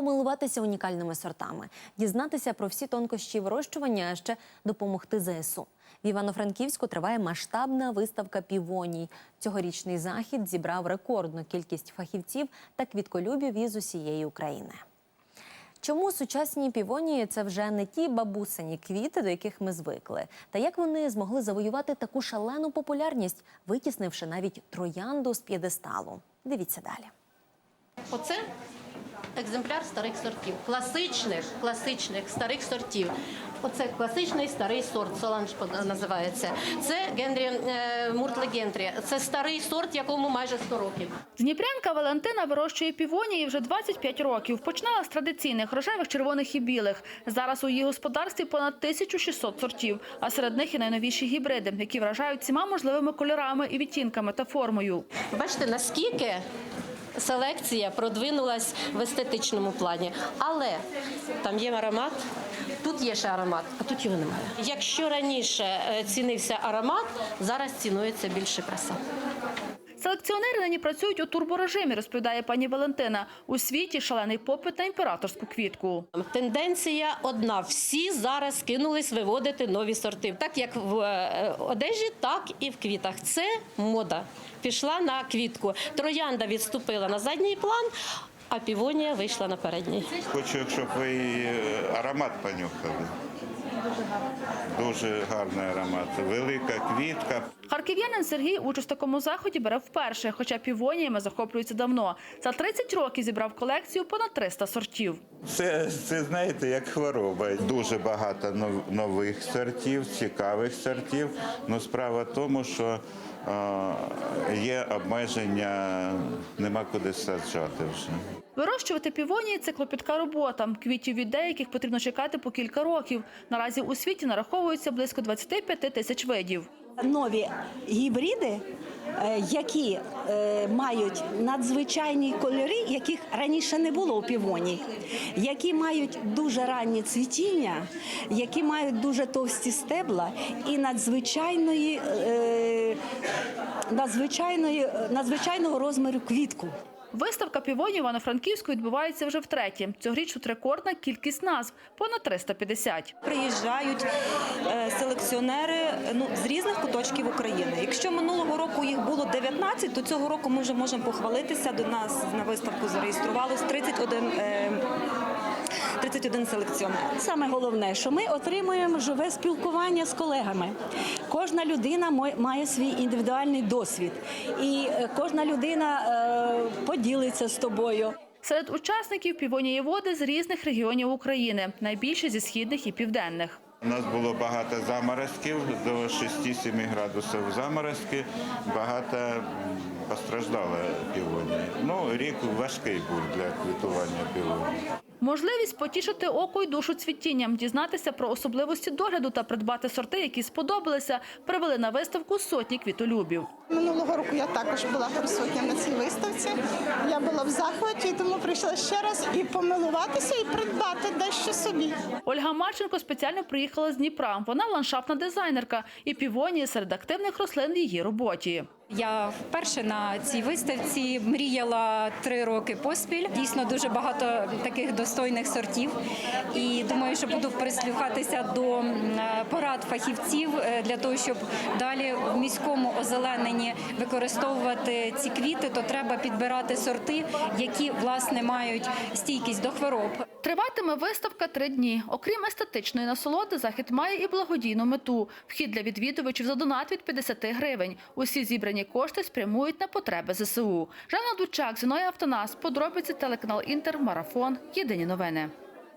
помилуватися унікальними сортами, дізнатися про всі тонкощі вирощування, а ще допомогти ЗСУ. В Івано-Франківську триває масштабна виставка півоній. Цьогорічний захід зібрав рекордну кількість фахівців та квітколюбів із усієї України. Чому сучасні півонії це вже не ті бабусині квіти, до яких ми звикли? Та як вони змогли завоювати таку шалену популярність, витіснивши навіть троянду з п'єдесталу? Дивіться далі. Оце екземпляр старих сортів, класичних, класичних старих сортів. Оце класичний старий сорт, соланж називається. Це Генрі е, Муртле Генрі. Це старий сорт, якому майже 100 років. Дніпрянка Валентина вирощує півонії вже 25 років. Починала з традиційних рожевих, червоних і білих. Зараз у її господарстві понад 1600 сортів, а серед них і найновіші гібриди, які вражають всіма можливими кольорами і відтінками та формою. Бачите, наскільки селекція продвинулась в естетичному плані. Але там є аромат, тут є ще аромат, а тут його немає. Якщо раніше е, цінився аромат, зараз цінується більше краса. Селекціонери нині працюють у турборежимі, розповідає пані Валентина. У світі шалений попит на імператорську квітку. Тенденція одна: всі зараз кинулись виводити нові сорти, так як в е, одежі, так і в квітах. Це мода. Пішла на квітку. Троянда відступила на задній план, а півонія вийшла на передній. Хочу, щоб ви е, аромат понюхали. Дуже гарний аромат. Велика квітка. Харків'янин Сергій участь в такому заході бере вперше, хоча півоніями захоплюється давно. За 30 років зібрав колекцію понад 300 сортів. Це, це знаєте, як хвороба. Дуже багато нових сортів, цікавих сортів. Ну справа в тому, що е, є обмеження, нема куди саджати вже. Вирощувати півонії – це клопітка робота. Квітів від деяких потрібно чекати по кілька років. Наразі у світі нараховується близько 25 тисяч видів. нові гібриди, е, які е, мають надзвичайні кольори, яких раніше не було у півоні, які мають дуже раннє цвітіння, які мають дуже товсті стебла і надзвичайної, е, надзвичайної, надзвичайного розміру квітку. Виставка півонів Івано-Франківську відбувається вже втретє. Цьогоріч тут рекордна кількість назв – понад 350. Приїжджають е, селекціонери ну, з різних куточків України. Якщо минулого року їх було 19, то цього року ми вже можемо похвалитися. До нас на виставку зареєструвалось 31, е, 31 селекціонер. Саме головне, що ми отримуємо живе спілкування з колегами. Кожна людина мо- має свій індивідуальний досвід, і е, кожна людина е, поділиться з тобою. Серед учасників півонієводи з різних регіонів України, найбільше зі східних і південних. У нас було багато заморозків, до 6-7 градусів заморозки, багато м, постраждали півонії. Ну, рік важкий був для квітування півонії. Можливість потішити око й душу цвітінням, дізнатися про особливості догляду та придбати сорти, які сподобалися, привели на виставку сотні квітолюбів. Минулого року я також була присутня на цій виставці. Я була в захваті, тому прийшла ще раз і помилуватися, і придбати дещо собі. Ольга Марченко спеціально приїхала з Дніпра. Вона ландшафтна дизайнерка і півонії серед активних рослин в її роботі. Я вперше на цій виставці мріяла три роки поспіль. Дійсно дуже багато таких достойних сортів. І думаю, що буду прислухатися до порад фахівців е, для того, щоб далі в міському озелененні використовувати ці квіти, то треба підбирати сорти, які власне мають стійкість до хвороб. Триватиме виставка три дні. Окрім естетичної насолоди, захід має і благодійну мету. Вхід для відвідувачів за донат від 50 гривень. Усі зібрані кошти спрямують на потреби ЗСУ. Жанна Дучак, Зіноя Автонас, подробиці телеканал Інтер, Марафон. Єдині новини.